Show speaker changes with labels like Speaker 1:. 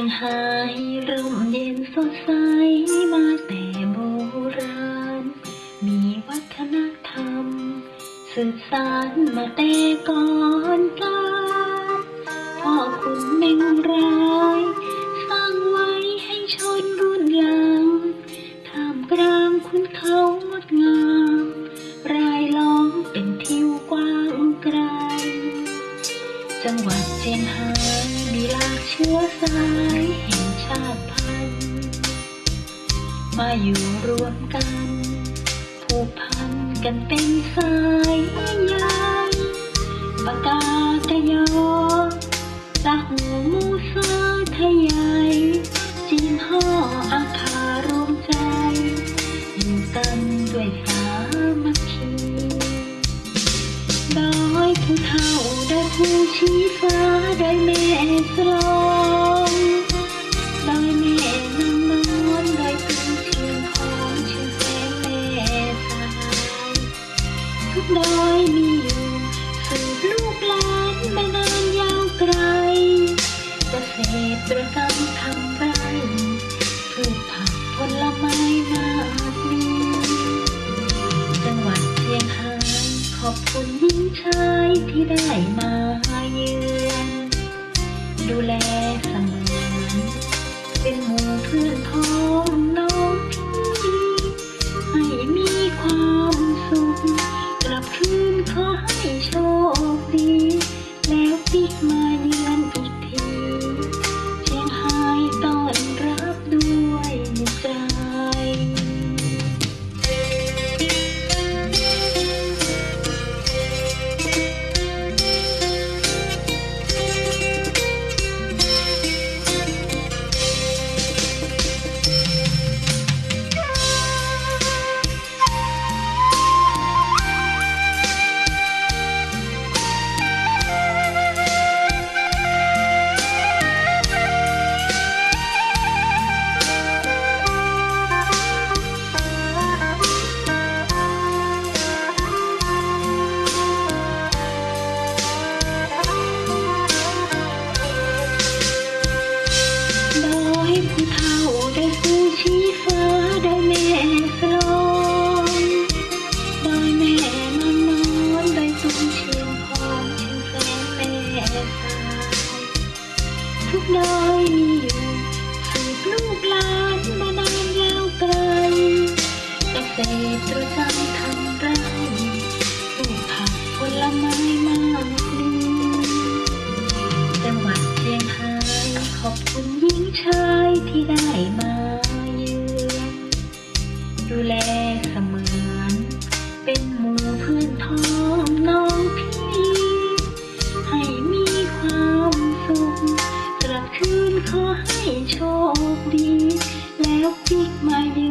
Speaker 1: ียงไฮ้ร่มเย็นสดใสมาแต่โบราณ มีวัฒนธรรมสืบสานมาแต่ก่อนกาลพ่อคุณเมงราย สร้างไว้ให้ชนรุ่นหลังท่ามกลางคุณเขา จังหวัดเชียงไฮ้มีลากเชื้อสายแห่งชาติพันธุ์มาอยู่รวมกัน ผูกพันกันเป็นสายใยปากกากะยอตาหูมูซาไทยใหญ่จีนห่ออาคารวมใจ อยู่กันด้วยสามัคคีดอยผู้เฒ่า ผู้ชี้ฟ้าได้แม่สลองดอยแม่นางนอนดอยตึงเชียงของเชียงแสนแม่สายทุกดอยมีอยู่สืบลูกหลานแมานานยาวไกลเกษตรกรรมทำไรพืชผักผลไม้มากมีจังหวัดเชียงไฮ้ขอบคุณยิ่งชายที่ได้มา ทุกดอยมีอยู่สืบลูกหลานมานานยาวไกลเกษตรกรรมทำไรปลูกผักผลไม้มากมีจังหวัดเชียงรายขอบคุณยิ่งชายที่ได้มา keep my hand.